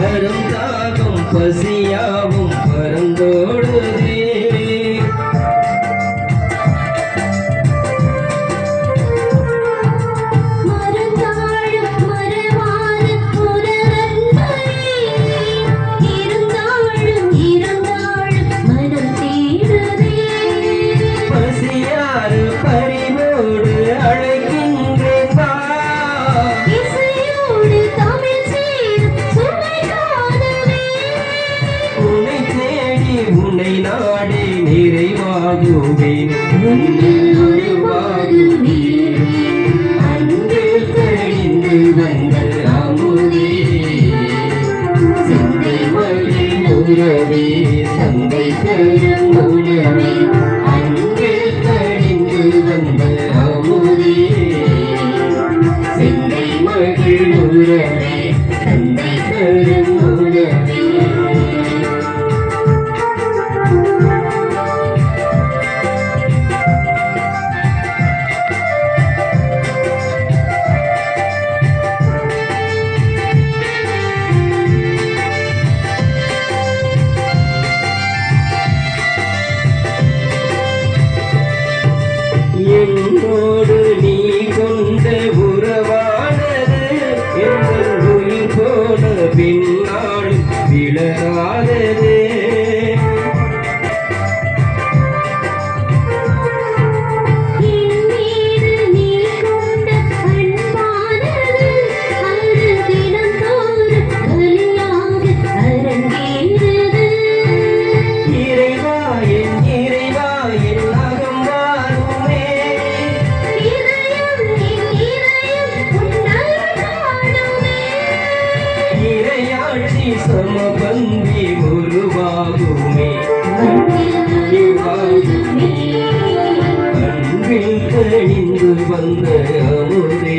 வரும் தாகம் பசியாவும் பரந்தோடு உருவாகுவே அன்பில் கழிந்து வந்தல் அமுதே. சந்தை மழை உறவே சந்தை பெரும் உணவே உயிரோடு நீ கொண்ட உறவானது எங்கள் உயிர் பின்னால் விலகா கழிந்து வந்த அமுதே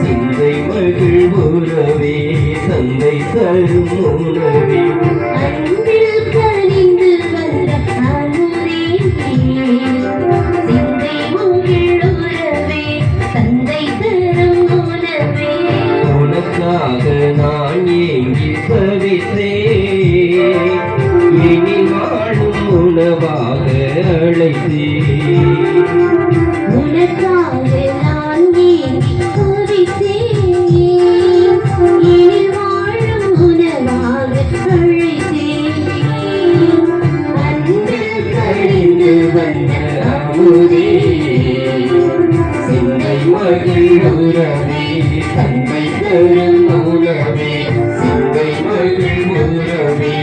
சிந்தை மகள் உறவே தந்தை தரும் உணவே உனக்காக நான் ஏங்கி தவித்தேன் இனி வாழும் உணவாக அழைத்தே உனக்காக நான் தந்தை பெரும் மௌனமே சிந்தை திருமுருகமே